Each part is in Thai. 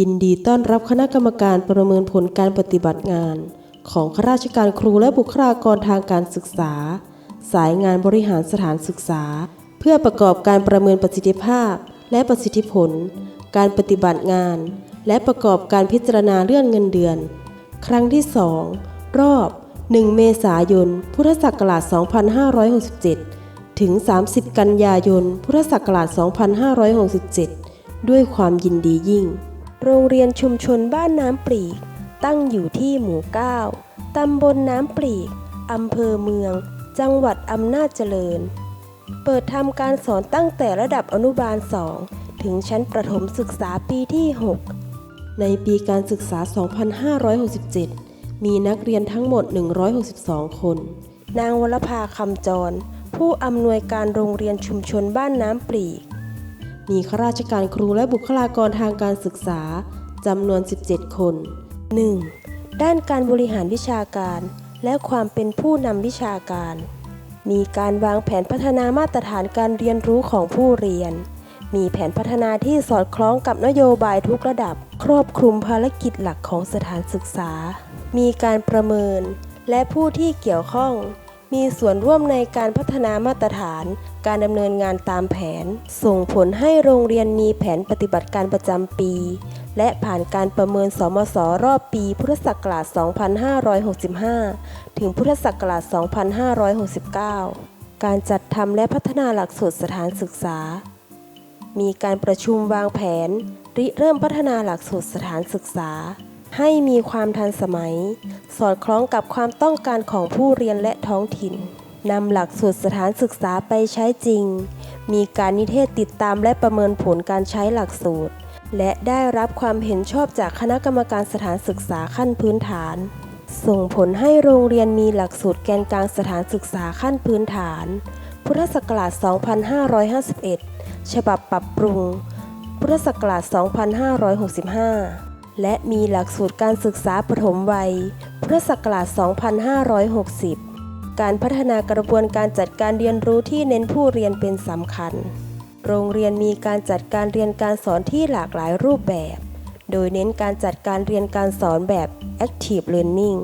ยินดีต้อนรับคณะกรรมการประเมินผลการปฏิบัติงาน ของข้าราชการครูและบุคลากรทางการศึกษา สายงานบริหารสถานศึกษา เพื่อประกอบการประเมินประสิทธิภาพ และประสิทธิผล การปฏิบัติงาน และประกอบการพิจารณาเลื่อนเงินเดือน ครั้งที่ 2 รอบ 1 เมษายน พุทธศักราช 2567 ถึง 30 กันยายน พุทธศักราช 2567 ด้วยความยินดียิ่ง โรงเรียนชุมชนบ้านน้ำปลีก ตั้งอยู่ที่หมู่ 9 ตำบลน้ำปลีก อำเภอเมือง จังหวัดอำนาจเจริญ เปิดทำการสอนตั้งแต่ระดับอนุบาล 2 ถึงชั้นประถมศึกษาปีที่ 6 ในปีการศึกษา 2567 มีนักเรียนทั้งหมด 162 คน นางวรภาคำจร ผู้อำนวยการโรงเรียนชุมชนบ้านน้ำปลีก มีข้าราชการครูและบุคลากรทางการศึกษาจำนวน 17 คน 1. ด้านการบริหารวิชาการ และความเป็นผู้นำวิชาการ มีการวางแผนพัฒนามาตรฐานการเรียนรู้ของผู้เรียน มีแผนพัฒนาที่สอดคล้องกับนโยบายทุกระดับ ครอบคลุมภารกิจหลักของสถานศึกษา มีการประเมิน และผู้ที่เกี่ยวข้อง มีส่วนร่วมในการพัฒนามาตรฐาน การดำเนินงานตามแผน ส่งผลให้โรงเรียนมีแผนปฏิบัติการประจำปี และผ่านการประเมินสมสรอบปีพุทธศักราช 2565 ถึงพุทธศักราช 2569 การจัดทำและพัฒนาหลักสูตรสถานศึกษา มีการประชุมวางแผนริเริ่มพัฒนาหลักสูตรสถานศึกษา ให้มีความทันสมัย สอดคล้องกับความต้องการของผู้เรียนและท้องถิ่นนำหลักสูตรสถานศึกษาไปใช้จริง มีการนิเทศติดตามและประเมินผลการใช้หลักสูตร และได้รับความเห็นชอบจากคณะกรรมการสถานศึกษาขั้นพื้นฐาน ส่งผลให้โรงเรียนมีหลักสูตรแกนกลางสถานศึกษาขั้นพื้นฐาน พุทธศักราช 2551 ฉบับปรับปรุง พุทธศักราช 2565 และมีหลักสูตรการศึกษาปฐมวัย พุทธศักราช 2560 การพัฒนากระบวนการจัดการเรียนรู้ที่เน้นผู้เรียนเป็นสำคัญ โรงเรียนมีการจัดการเรียนการสอนที่หลากหลายรูปแบบ โดยเน้นการจัดการเรียนการสอนแบบ active learning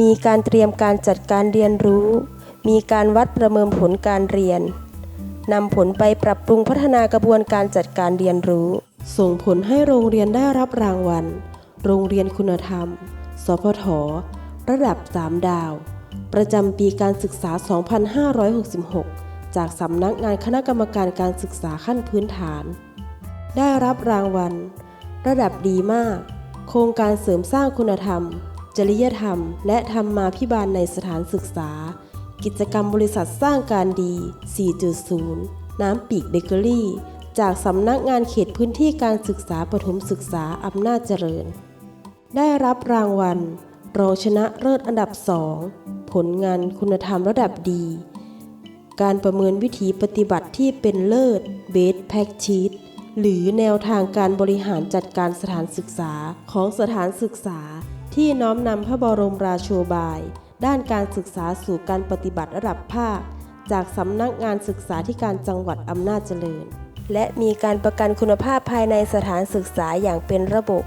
มีการเตรียมการจัดการเรียนรู้ มีการวัดประเมินผลการเรียนนำผลไปปรับปรุงพัฒนากระบวนการจัดการเรียนรู้ ส่งผลให้โรงเรียนได้รับรางวัล โรงเรียนคุณธรรม สพท ระดับ 3 ดาว ประจำปีการศึกษา 2566 จากสำนักงานคณะกรรมการการศึกษาขั้นพื้นฐาน ได้รับรางวัล ระดับดีมาก โครงการเสริมสร้างคุณธรรม จริยธรรม และธรรมมาภิบาลในสถานศึกษา กิจกรรมบริษัทสร้างการดี 4.0 น้ำปีกเบเกอรี่ จากสำนักงานเขตพื้นที่การศึกษาปฐมศึกษาอำนาจเจริญ ได้รับรางวัล รองชนะเลิศอันดับ2ผลงานคุณธรรมระดับดี การประเมินวิธีปฏิบัติที่เป็นเลิศ Best Practice หรือแนวทางการบริหารจัดการสถานศึกษาของสถานศึกษา ที่น้อมนำพระบรมราโชบาย ด้านการศึกษาสู่การปฏิบัติระดับภาค จากสำนักงานศึกษาธิการจังหวัดอำนาจเจริญ และมีการประกันคุณภาพภายในสถานศึกษาอย่างเป็นระบบ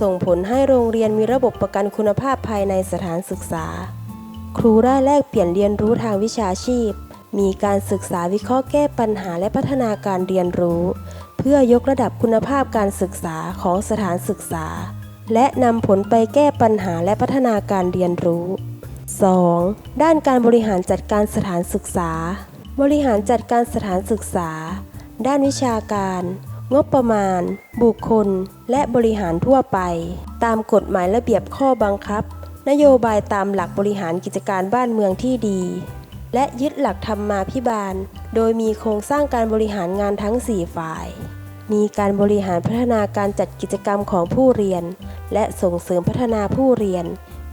ส่งผลให้โรงเรียนมีระบบประกันคุณภาพภายในสถานศึกษา ครูได้แลกเปลี่ยนเรียนรู้ทางวิชาชีพ มีการศึกษาวิเคราะห์แก้ปัญหาและพัฒนาการเรียนรู้ เพื่อยกระดับคุณภาพการศึกษาของสถานศึกษา และนำผลไปแก้ปัญหาและพัฒนาการเรียนรู้ 2. ด้านการบริหารจัดการสถานศึกษา บริหารจัดการสถานศึกษา ด้านวิชาการ งบประมาณ บุคคล และบริหารทั่วไป ตามกฎหมายระเบียบข้อบังคับ นโยบายตามหลักบริหารกิจการบ้านเมืองที่ดี และยึดหลักธรรมมาภิบาล โดยมีโครงสร้างการบริหารงานทั้ง 4 ฝ่าย มีการบริหารพัฒนาการจัดกิจกรรมของผู้เรียน และส่งเสริมพัฒนาผู้เรียน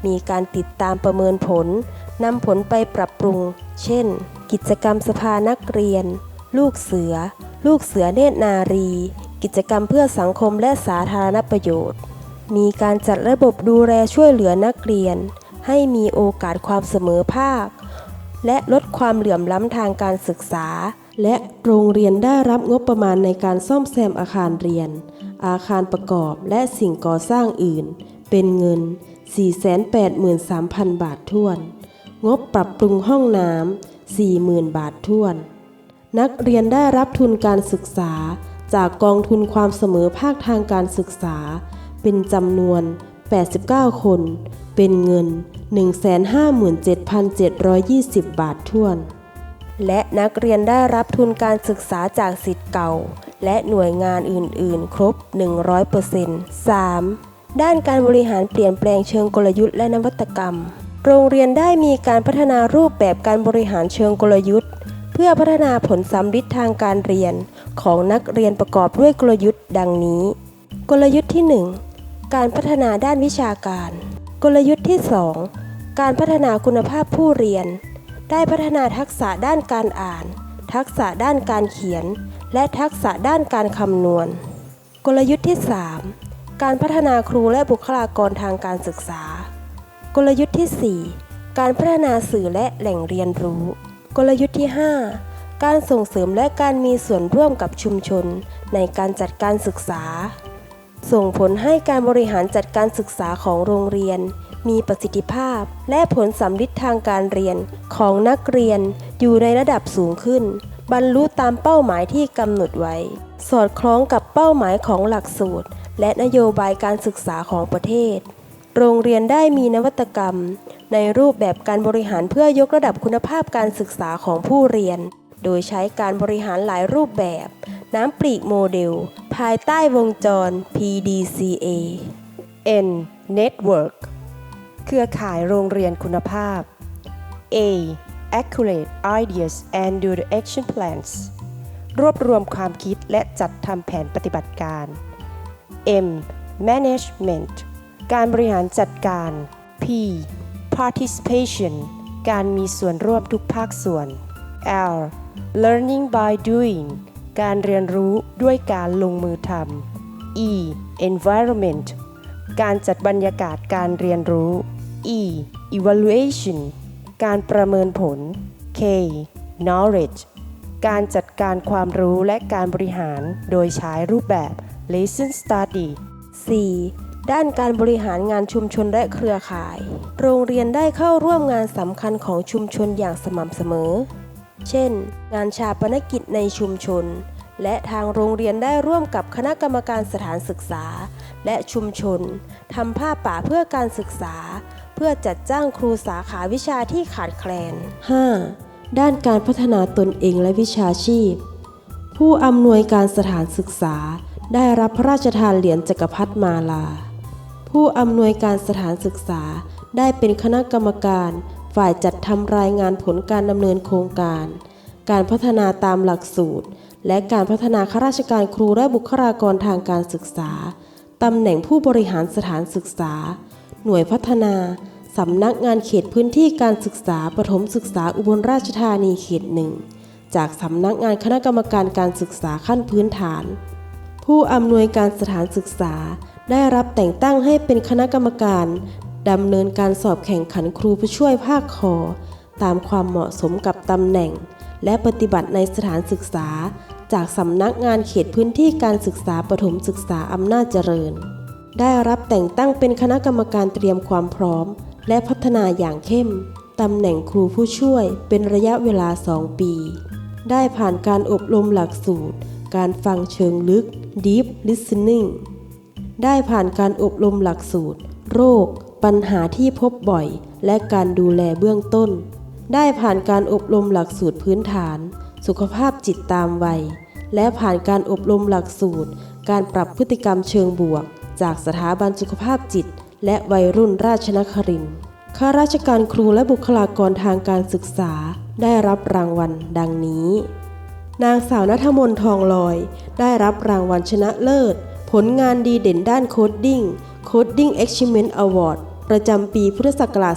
มีการติดตามประเมินผลนำผลไปปรับปรุง เช่น กิจกรรมสภานักเรียน ลูกเสือ ลูกเสือเนตรนารี กิจกรรมเพื่อสังคมและสาธารณประโยชน์ มีการจัดระบบดูแลช่วยเหลือนักเรียน ให้มีโอกาสความเสมอภาค และลดความเหลื่อมล้ำทางการศึกษา และโรงเรียนได้รับงบประมาณในการซ่อมแซมอาคารเรียน อาคารประกอบและสิ่งก่อสร้างอื่น เป็นเงิน 483,000 บาทถ้วน งบปรับปรุงห้องน้ำ40,000 บาทถ้วน นักเรียนได้รับทุนการศึกษา จากกองทุนความเสมอภาคทางการศึกษา เป็นจำนวน 89 คน เป็นเงิน 157,720 บาทถ้วน และนักเรียนได้รับทุนการศึกษาจากสิทธิ์เก่า และหน่วยงานอื่น ๆ ครบ 100% 3. ด้านการบริหารเปลี่ยนแปลงเชิงกลยุทธ์และนวัตกรรม โรงเรียนได้มีการพัฒนารูปแบบการบริหารเชิงกลยุทธ์ พื่อพัฒนาผลสัมฤทธิ์ทางการเรียนของนักเรียนประกอบด้วยกลยุทธ์ดังนี้ กลยุทธ์ที่ 1 การพัฒนาด้านวิชาการ กลยุทธ์ที่ 2 การพัฒนาคุณภาพผู้เรียน ได้พัฒนาทักษะด้านการอ่าน ทักษะด้านการเขียน และทักษะด้านการคำนวณ กลยุทธ์ที่ 3 การพัฒนาครูและบุคลากรทางการศึกษา กลยุทธ์ที่ 4 การพัฒนาสื่อและแหล่งเรียนรู้ กลยุทธ์ที่ 5 การส่งเสริมและการมีส่วนร่วมกับชุมชน ในการจัดการศึกษา ส่งผลให้การบริหารจัดการศึกษาของโรงเรียน มีประสิทธิภาพ และผลสำลิดทางการเรียนของนักเรียนอยู่ในระดับสูงขึ้น บรรลุตามเป้าหมายที่กำหนดไว้ สอดคล้องกับเป้าหมายของหลักสูตร และนโยบายการศึกษาของประเทศ โรงเรียนได้มีนวัตกรรม ในรูปแบบการบริหารเพื่อยกระดับคุณภาพการศึกษาของผู้เรียน โดยใช้การบริหารหลายรูปแบบ น้ำปลีกโมเดล ภายใต้วงจร PDCA N Network เครือข่ายโรงเรียนคุณภาพ A Accurate Ideas and Do the Action Plans รวบรวมความคิดและจัดทำแผนปฏิบัติการ M Management การบริหารจัดการ P Participation การมีส่วนร่วมทุกภาคส่วน L Learning by Doing การเรียนรู้ด้วยการลงมือทำ E Environment การจัดบรรยากาศการเรียนรู้ E Evaluation การประเมินผล K Knowledge การจัดการความรู้และการบริหารโดยใช้รูปแบบ Lesson Study 4. ด้านการบริหารงานชุมชนและเครือข่าย โรงเรียนได้เข้าร่วมงานสำคัญของชุมชนอย่างสม่ำเสมอ เช่น งานชาปนกิจในชุมชน และทางโรงเรียนได้ร่วมกับคณะกรรมการสถานศึกษา และชุมชนทำผ้าป่าเพื่อการศึกษา เพื่อจัดจ้างครูสาขาวิชาที่ขาดแคลน 5. ด้านการพัฒนาตนเองและวิชาชีพ ผู้อำนวยการสถานศึกษาได้รับพระราชทานเหรียญจักรพรรดิมาลา ผู้อำนวยการสถานศึกษา ได้เป็นคณะกรรมการ ฝ่ายจัดทำรายงานผลการดำเนินโครงการ การพัฒนาตามหลักสูตร และการพัฒนาข้าราชการครูและบุคลากรทางการศึกษาตำแหน่งผู้บริหารสถานศึกษา หน่วยพัฒนาสำนักงานเขตพื้นที่การศึกษาปฐมศึกษาอุบลราชธานีเขตหนึ่งจากสำนักงานคณะกรรมการการศึกษาขั้นพื้นฐาน ผู้อำนวยการสถานศึกษา ได้รับแต่งตั้งให้เป็นคณะกรรมการดำเนินการสอบแข่งขันครูผู้ช่วยภาคคอตามความเหมาะสมกับตำแหน่ง และปฏิบัติในสถานศึกษา จากสำนักงานเขตพื้นที่การศึกษาปฐมศึกษาอำนาจเจริญ ได้รับแต่งตั้งเป็นคณะกรรมการเตรียมความพร้อม และพัฒนาอย่างเข้มตำแหน่งครูผู้ช่วยเป็นระยะเวลา 2 ปี ได้ผ่านการอบรมหลักสูตร การฟังเชิงลึก Deep Listening ได้ผ่านการอบรมหลักสูตร โรค ปัญหาที่พบบ่อย และการดูแลเบื้องต้น ได้ผ่านการอบรมหลักสูตรพื้นฐาน สุขภาพจิตตามวัย และผ่านการอบรมหลักสูตร การปรับพฤติกรรมเชิงบวก จากสถาบันสุขภาพจิต และวัยรุ่นราชนครินข้าราชการครูและบุคลากรทางการศึกษาได้รับรางวัลดังนี้ นางสาวนัทมนทองลอย ได้รับรางวัลชนะเลิศ ผลงานดีเด่นด้านโคดดิ้ง Coding Achievement Award ประจำปีพุทธศักราช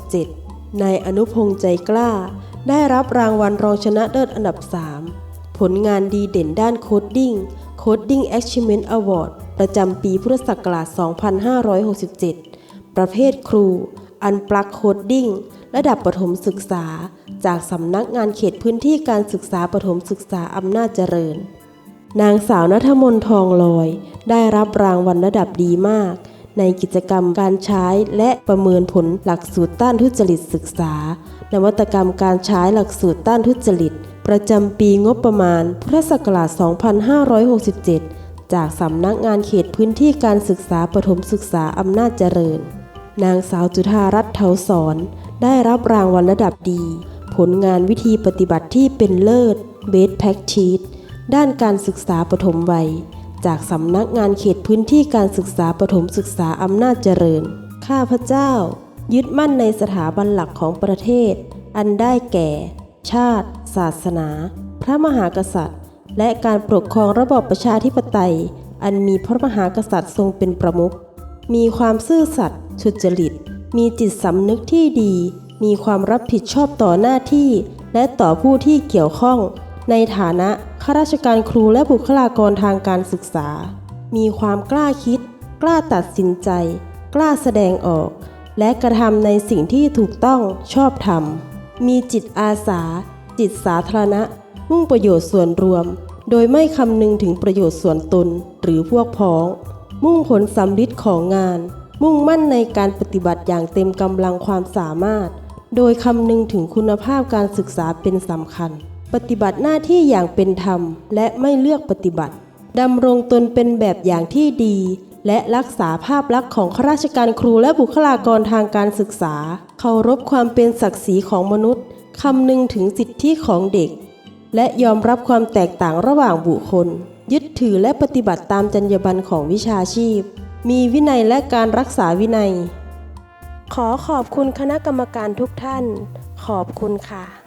2567 นายอนุพงษ์ใจกล้า ได้รับรางวัลรองชนะเลิศอันดับ 3 ผลงานดีเด่นด้านโคดดิ้ง Coding Achievement Award ประจำปีพุทธศักราช 2567 ประเภทครู อันปลักโคดดิ้งระดับประถมศึกษา จากสำนักงานเขตพื้นที่การศึกษาประถมศึกษาอำนาจเจริญ นางสาวนัทมนทองลอย ได้รับรางวัลระดับดีมาก ในกิจกรรมการใช้และประเมินผลหลักสูตรต้านทุจริตศึกษา นวัตกรรมการใช้หลักสูตรต้านทุจริต ประจำปีงบประมาณพุทธศักราช 2567 จากสำนักงานเขตพื้นที่การศึกษาประถมศึกษาอำนาจเจริญ นางสาวจุธารัตน์เทาสอนได้รับรางวัลระดับดี ผลงานวิธีปฏิบัติที่เป็นเลิศ Best Practice ด้านการศึกษาปฐมวัย จากสำนักงานเขตพื้นที่การศึกษาปฐมศึกษาอำนาจเจริญ ข้าพเจ้า ยึดมั่นในสถาบันหลักของประเทศ อันได้แก่ ชาติ ศาสนา พระมหากษัตริย์ และการปกครองระบอบประชาธิปไตย อันมีพระมหากษัตริย์ทรงเป็นประมุขมีความซื่อสัตย์สุจริต มีจิตสำนึกที่ดี มีความรับผิดชอบต่อหน้าที่ และต่อผู้ที่เกี่ยวข้อง ในฐานะข้าราชการครูและบุคลากรทางการศึกษา มีความกล้าคิด กล้าตัดสินใจ กล้าแสดงออก และกระทำในสิ่งที่ถูกต้องชอบธรรม มีจิตอาสา จิตสาธารณะ มุ่งประโยชน์ส่วนรวม โดยไม่คำนึงถึงประโยชน์ส่วนตนหรือพวกพ้อง มุ่งผลสำลิดของงาน มุ่งมั่นในการปฏิบัติอย่างเต็มกำลังความสามารถ โดยคำนึงถึงคุณภาพการศึกษาเป็นสำคัญ ปฏิบัติหน้าที่อย่างเป็นธรรม และไม่เลือกปฏิบัติดำรงตนเป็นแบบอย่างที่ดี และรักษาภาพลักษณ์ของข้าราชการครูและบุคลากรทางการศึกษา เคารพความเป็นศักดิ์ศรีของมนุษย์คำนึงถึงสิทธิของเด็ก และยอมรับความแตกต่างระหว่างบุคคล ยึดถือและปฏิบัติตามจรรยาบรรณของวิชาชีพ มีวินัยและการรักษาวินัย ขอขอบคุณคณะกรรมการทุกท่าน ขอบคุณค่ะ